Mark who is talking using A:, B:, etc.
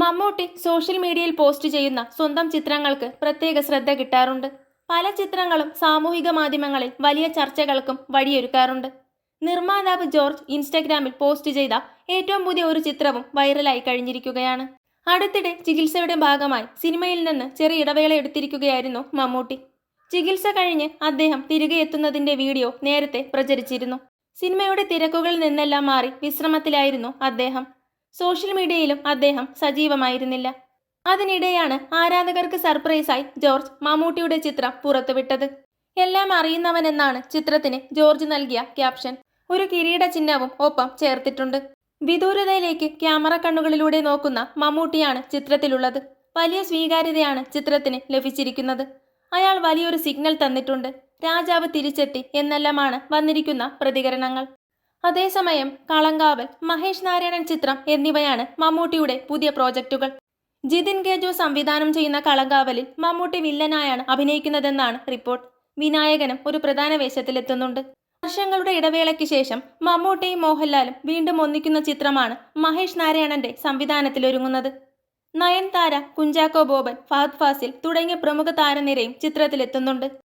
A: Mammootty social മീഡിയയിൽ post ചെയ്യുന്ന സ്വന്തം ചിത്രങ്ങൾക്ക് പ്രത്യേക ശ്രദ്ധ കിട്ടാറുണ്ട്. പല ചിത്രങ്ങളും സാമൂഹിക മാധ്യമങ്ങളിൽ വലിയ ചർച്ചകൾക്കും വഴിയൊരുക്കാറുണ്ട്. നിർമ്മാതാവ് ജോർജ് ഇൻസ്റ്റഗ്രാമിൽ പോസ്റ്റ് ചെയ്ത ഏറ്റവും പുതിയ ഒരു ചിത്രവും വൈറലായി കഴിഞ്ഞിരിക്കുകയാണ്. അടുത്തിടെ ചികിത്സയുടെ ഭാഗമായി സിനിമയിൽ നിന്ന് ചെറിയ ഇടവേള എടുത്തിരിക്കുകയായിരുന്നു മമ്മൂട്ടി. ചികിത്സ കഴിഞ്ഞ് അദ്ദേഹം തിരികെ എത്തുന്നതിന്റെ വീഡിയോ നേരത്തെ പ്രചരിച്ചിരുന്നു. സിനിമയുടെ തിരക്കുകളിൽ നിന്നെല്ലാം മാറി വിശ്രമത്തിലായിരുന്നു അദ്ദേഹം. സോഷ്യൽ മീഡിയയിലും അദ്ദേഹം സജീവമായിരുന്നില്ല. അതിനിടെയാണ് ആരാധകർക്ക് സർപ്രൈസായി ജോർജ് മമ്മൂട്ടിയുടെ ചിത്രം പുറത്തുവിട്ടത്. എല്ലാം അറിയുന്നവനെന്നാണ് ചിത്രത്തിന് ജോർജ് നൽകിയ ക്യാപ്ഷൻ. ഒരു കിരീട ചിഹ്നവും ഒപ്പം ചേർത്തിട്ടുണ്ട്. വിദൂരതയിലേക്ക് ക്യാമറ കണ്ണുകളിലൂടെ നോക്കുന്ന മമ്മൂട്ടിയാണ് ചിത്രത്തിലുള്ളത്. വലിയ സ്വീകാര്യതയാണ് ചിത്രത്തിന് ലഭിച്ചിരിക്കുന്നത്. അയാൾ വലിയൊരു സിഗ്നൽ തന്നിട്ടുണ്ട്. രാജാവ് തിരിച്ചെത്തി എന്നെല്ലാമാണ് വന്നിരിക്കുന്ന പ്രതികരണങ്ങൾ. അതേസമയം കളങ്കാവൽ മഹേഷ് നാരായണൻ ചിത്രം എന്നിവയാണ് മമ്മൂട്ടിയുടെ പുതിയ പ്രോജക്റ്റുകൾ ജിതിൻ ഗേജു സംവിധാനം ചെയ്യുന്ന കളങ്കാവലിൽ മമ്മൂട്ടി വില്ലനായാണ് അഭിനയിക്കുന്നതെന്നാണ് റിപ്പോർട്ട്. വിനായകനും ഒരു പ്രധാന വേഷത്തിലെത്തുന്നുണ്ട്. വർഷങ്ങളുടെ ഇടവേളയ്ക്ക് ശേഷം മമ്മൂട്ടിയും മോഹൻലാലും വീണ്ടും ഒന്നിക്കുന്ന ചിത്രമാണ് മഹേഷ് നാരായണന്റെ സംവിധാനത്തിലൊരുങ്ങുന്നത്. നയൻതാര കുഞ്ചാക്കോ ബോബൻ ഫഹദ് ഫാസിൽ തുടങ്ങിയ പ്രമുഖ താരനിരയും ചിത്രത്തിലെത്തുന്നുണ്ട്.